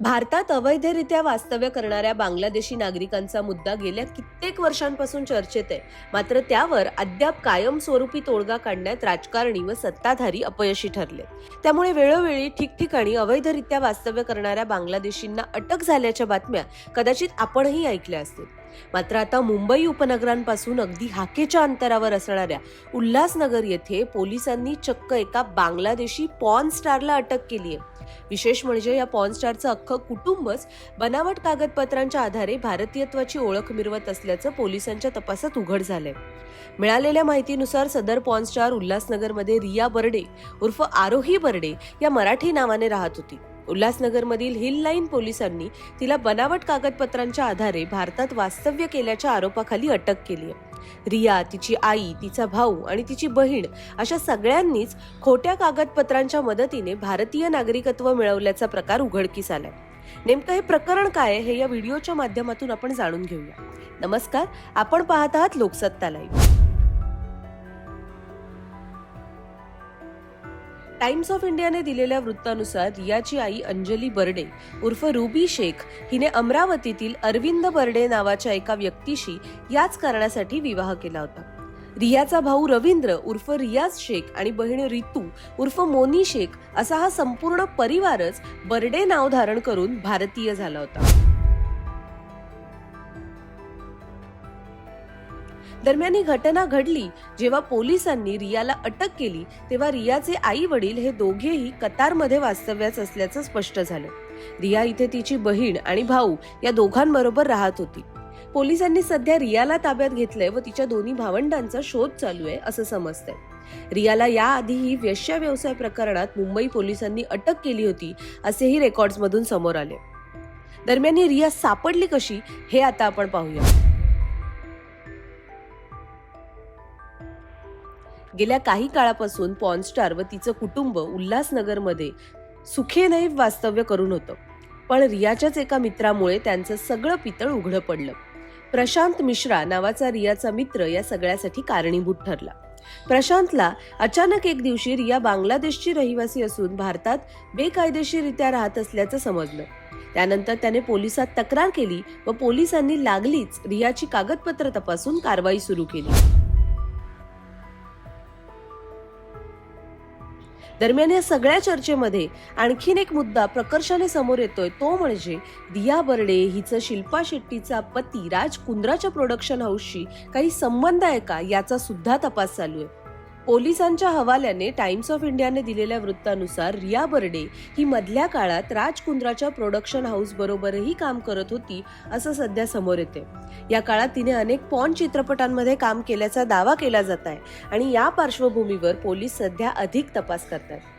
भारतात अवैधरित्या वास्तव्य करणाऱ्या बांगलादेशी नागरिकांचा मुद्दा गेल्या कित्येक वर्षांपासून चर्चेत आहे. मात्र त्यावर अद्याप कायमस्वरूपी तोडगा काढण्यात राजकारणी व सत्ताधारी अपयशी ठरले. त्यामुळे वेळोवेळी ठिकठिकाणी अवैधरित्या वास्तव्य करणाऱ्या बांगलादेशींना अटक झाल्याच्या बातम्या कदाचित आपणही ऐकल्या असतील. मात्र आता मुंबई उपनगरांपासून अगदी हाकेच्या अंतरावर असणाऱ्या उल्हासनगर येथे पोलिसांनी चक्क एका बांगलादेशी पॉन स्टारला अटक केली आहे. विशेष म्हणजे या पॉन स्टारचं अख्खं कुटुंबच बनावट कागदपत्रांच्या आधारे भारतीयत्वाची ओळख मिरवत असल्याचं पोलिसांच्या तपासात उघड झालंय. मिळालेल्या माहितीनुसार सदर पॉन स्टार उल्हासनगरमध्ये रिया बर्डे उर्फ आरोही बर्डे या मराठी नावाने राहत होती. उल्हासनगरमधील हिल लाईन पोलिसांनी तिला बनावट कागदपत्रांच्या आधारे भारतात वास्तव्य केल्याच्या आरोपाखाली अटक केली आहे. रिया तिची आई तिचा भाऊ आणि तिची बहीण अशा सगळ्यांनीच खोट्या कागदपत्रांच्या मदतीने भारतीय नागरिकत्व मिळवल्याचा प्रकार उघडकीस आलाय. नेमकं हे प्रकरण काय हे या व्हिडिओच्या माध्यमातून आपण जाणून घेऊया. नमस्कार आपण पाहत आहात लोकसत्ता लाईव्ह. टाइम्स ऑफ इंडियाने दिलेल्या वृत्तानुसार रियाची आई अंजली बर्डे उर्फ रुबी शेख हिने अमरावतीतील अरविंद बर्डे नावाच्या एका व्यक्तीशी याच कारणासाठी विवाह केला होता. रियाचा भाऊ रवींद्र उर्फ रियाज शेख आणि बहीण रितू उर्फ मोनी शेख असा हा संपूर्ण परिवारच बर्डे नाव धारण करून भारतीय झाला होता. दरम्यान ही घटना घडली जेव्हा पोलिसांनी रियाला अटक केली तेव्हा रियाचे आई वडील हे दोघेही कतारमध्ये वास्तव्यास असल्याचं स्पष्ट झालं. रिया इथे तिची बहीण आणि भाऊ या दोघांबरोबर राहत होती. पोलिसांनी सध्या रियाला ताब्यात घेतलंय व तिच्या दोन्ही भावंडांचा शोध चालू आहे असं समजतंय. रियाला याआधीही वेश्या व्यवसाय प्रकरणात मुंबई पोलिसांनी अटक केली होती असेही रेकॉर्ड्समधून समोर आले दरम्यान ही रिया सापडली कशी हे आता आपण पाहूया. गेल्या काही काळापासून पॉनस्टार व तिचं कुटुंब उल्हासनगरमध्ये सुखेनैव वास्तव्य करून होतं. पण रियाच्याच एका मित्रामुळे त्यांचं सगळं पितळ उघडं पडलं. प्रशांत मिश्रा नावाचा रियाचा मित्र या सगळ्यासाठी कारणीभूत ठरला. प्रशांतला अचानक एक दिवशी रिया बांगलादेशची रहिवासी असून भारतात बेकायदेशीरित्या राहत असल्याचं समजलं. त्यानंतर त्याने पोलिसात तक्रार केली व पोलिसांनी लागलीच रियाची कागदपत्र तपासून कारवाई सुरू केली. दरम्यान या सगळ्या चर्चेमध्ये आणखीन एक मुद्दा प्रकर्षाने समोर येतोय. तो म्हणजे दिया बर्डे हिचं शिल्पा शेट्टीचा पती राज कुंद्राच्या प्रोडक्शन हाऊसशी काही संबंध आहे का? याचा सुद्धा तपास चालू आहे. पोलिसांच्या हवाल्याने टाइम्स ऑफ इंडियाने दिलेल्या वृत्तानुसार रिया बर्डे ही मधल्या काळात राज कुंद्राच्या प्रोडक्शन हाऊस बरोबरही काम करत होती असं सध्या समोर येते या काळात तिने अनेक पॉन चित्रपटांमध्ये काम केल्याचा दावा केला जात आहे आणि या पार्श्वभूमीवर पोलीस सध्या अधिक तपास करतात